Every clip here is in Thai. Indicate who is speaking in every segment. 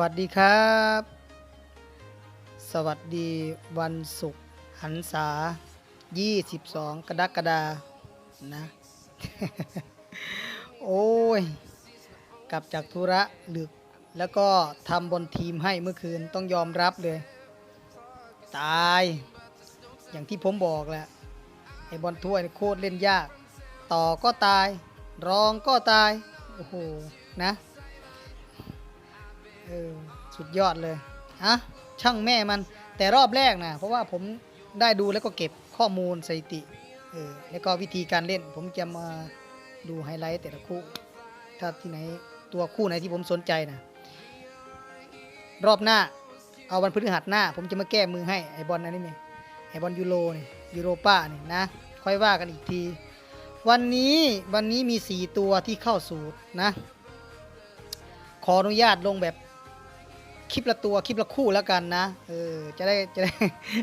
Speaker 1: วัสดีครับ สวัสดีวันศุกร์หันษา 22 กรกฎานะ โอ้ย กลับจากธุระดึก แล้วก็ทำบนทีมให้เมื่อคืนต้องยอมรับเลย ตาย อย่างที่ผมบอกแหละไอ้บอลถ้วยโคตรเล่นยาก ต่อก็ตาย รองก็ตาย โอ้โห นะ เออสุดยอดเลยอะช่างแม่มันแต่รอบแรกนะเพราะว่าผมได้ดูแล้วก็เก็บข้อมูลสถิติเออแล้วก็วิธีการเล่น ผมจะมาดูไฮไลท์แต่ละคู่ ถ้าที่ไหนตัวคู่ไหนที่ผมสนใจนะรอบหน้าเอาวันพฤหัสหน้า ผมจะมาแก้มือให้ไอบอลอันนี้เนี่ไอบอลยูโรนี่ยูโรป้านี่นะ ค่อยว่ากันอีกที วันนี้วันนี้มีสี่ตัวที่เข้าสูตรนะ ขออนุญาตลงแบบ คลิปละตัวคลิปละคู่แล้วกันนะเออจะได้จะได้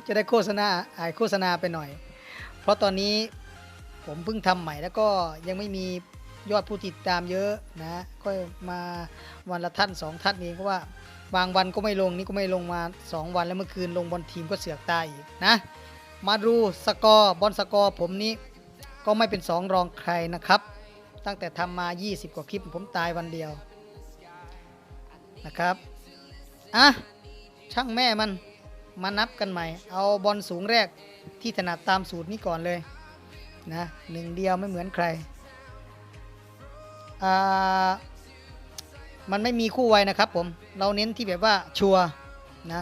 Speaker 1: จะได้โฆษณาอายโฆษณาไปหน่อย เพราะตอนนี้ผมเพิ่งทำใหม่แล้วก็ยังไม่มียอดผู้ติดตามเยอะนะก็มาวันละท่านสองท่านเองเพราะว่าบางวันก็ไม่ลงนี่ก็ไม่ลงมา 2 วันแล้วเมื่อคืนลงบอลทีมก็เสือกตายอีกนะ มาดูสกอร์บอลสกอร์ผมนี้ก็ไม่เป็นสองรองใครนะครับ ตั้งแต่ทำมา 20 กว่าคลิปผมตายวันเดียวนะครับ อะช่างแม่มันมานับกันใหม่ เอาบอลสูงแรกที่ถนัดตามสูตรนี้ก่อนเลยนะหนึ่งเดียวไม่เหมือนใครอ่ามันไม่มีคู่ไวนะครับผม เราเน้นที่แบบว่าชัวนะ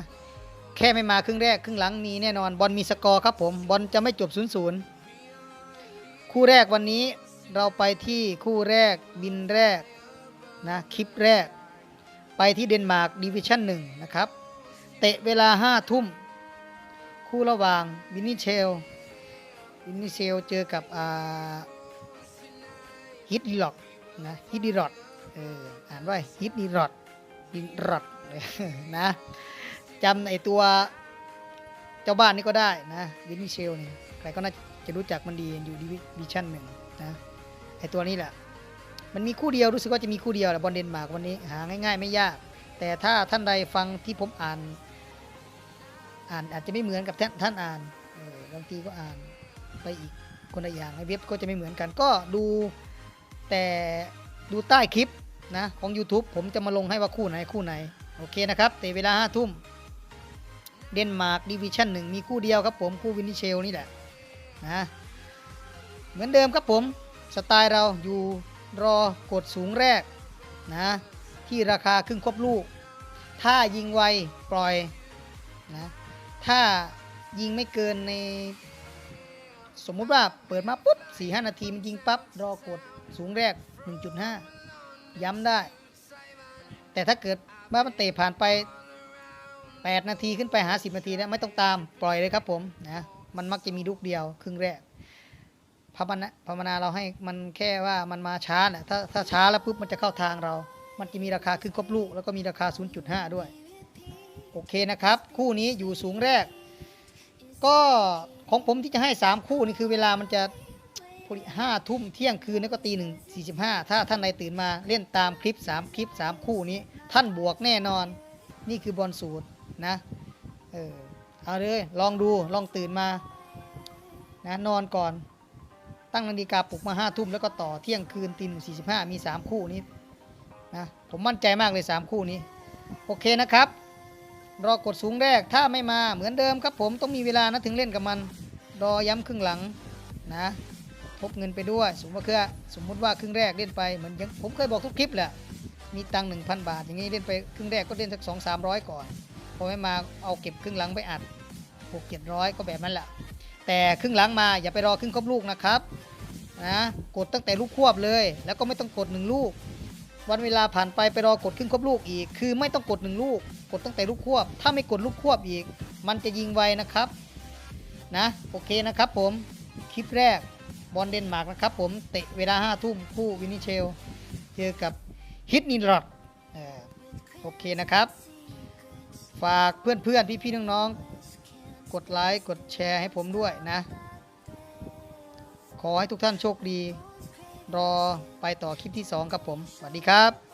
Speaker 1: แค่ไม่มาครึ่งแรกครึ่งหลังมีแน่นอนบอลมีสกอร์ครับผมบอลจะไม่จบ0ูนย์คู่แรกวันนี้เราไปที่คู่แรกบินแรกนะคลิปแรก ที่เดนมาร์กดิวิชั่นหนึ่งนะครับ เตะเวลา5ทุ่ม คู่ระหว่างวินนี่เชลวินนี่เชลเจอกับฮิตดีล็อกนะฮิตดีรอดเอออ่านว่าฮิตดีรอดดีรอดนะจำไอตัวเจ้าบ้านนี่ก็ได้นะวินนี่เชลนี่ใครก็น่าจะรู้จักมันดีอยู่ดิวิชั่นหนึ่งนะไอตัวนี้แหละ มันมีคู่เดียวรู้สึกว่าจะมีคู่เดียวแหละบอลเดนมาร์กวันนี้หาง่าย ๆ ไม่ยาก แต่ถ้าท่านใดฟังที่ผมอ่าน อ่านอาจจะไม่เหมือนกับท่านท่านอ่านบางทีก็อ่านไปอีกคนละอย่างในเว็บก็จะไม่เหมือนกัน ก็ดูแต่ดูใต้คลิปนะของ YouTube ผมจะมาลงให้ว่าคู่ไหนคู่ไหน โอเคนะครับแต่เวลาห้าทุ่มเดนมาร์กดิวิชั่นหนึ่งมีคู่เดียวครับผม คู่วินิเชลนี่แหละนะเหมือนเดิมครับผม สไตล์เราอยู่ รอกดสูงแรกนะที่ราคาครึ่งครบลูก ถ้ายิงไวปล่อยนะถ้ายิงไม่เกินในสมมุติว่าเปิดมาปุ๊บ4 5นาทีมันยิงปั๊บรอกดสูงแรก 1.5 ย้ำได้ แต่ถ้าเกิดว่ามันเตะผ่านไป 8 นาทีขึ้นไปหา 10 นาทีแล้วไม่ต้องตามปล่อยเลยครับผมนะมันมักจะมีลูกเดียวครึ่งแรก ภาวนาภาวนาเราให้มันแค่ว่ามันมาช้าน่ะถ้าถ้าช้าแล้วปุ๊บมันจะเข้าทางเรา มันจะมีราคาขึ้นครบลูก แล้วก็มีราคา 0.5 ด้วย โอเคนะครับ คู่นี้อยู่สูงแรก ก็ของผมที่จะให้ 3 คู่นี่คือเวลามันจะห้าทุ่มเที่ยงคืนแล้วก็ตีหนึ่งสี่สิบห้าถ้าท่านใดตื่นมาเล่นตามคลิป 3 คลิป 3 คู่นี้ ท่านบวกแน่นอน นี่คือบอลสูตรนะเออเอาเลยลองดูลองตื่นมานะนอนก่อน ตั้งนาฬิกาปลุกมาห้าทุ่มแล้วก็ต่อเที่ยงคืนตีหนึ่งสี่สิบห้ามีสามคู่นี้นะผมมั่นใจมากเลยสามคู่นี้ โอเคนะครับ รอกดสูงแรกถ้าไม่มาเหมือนเดิมครับผมต้องมีเวลานะถึงเล่นกับมัน รอย้ำครึ่งหลังนะพกเงินไปด้วย สมมติว่าสมมติว่าครึ่งแรกเล่นไปเหมือนยังผมเคยบอกทุกคลิปแหละมีตังค์หนึ่งพันบาท อย่างนี้เล่นไปครึ่งแรกก็เล่นสักสองสามร้อยก่อนพอไม่มาเอาเก็บครึ่งหลังไปอัดหกเจ็ดร้อยก็แบบนั้นแหละแต่ครึ่งหลังมาอย่าไปรอครึ่งครบลูกนะครับ นะกดตั้งแต่ลูกควบเลย แล้วก็ไม่ต้องกดหนึ่งลูก วันเวลาผ่านไปไปรอกดขึ้นครบลูกอีก คือไม่ต้องกดหนึ่งลูก กดตั้งแต่ลูกควบ ถ้าไม่กดลูกควบอีก มันจะยิงไวนะครับนะโอเคนะครับผมคลิปแรกบอลเดนมาร์กนะครับผมเตะเวลาห้าทุ่มคู่วินิเชล เจอกับฮิตนิรอดโอเคนะครับ ฝากเพื่อนๆ พี่ๆ น้องๆ กดไลค์ กดแชร์ให้ผมด้วยนะ ขอให้ทุกท่านโชคดี รอไปต่อคลิปที่ 2 ครับผม สวัสดีครับ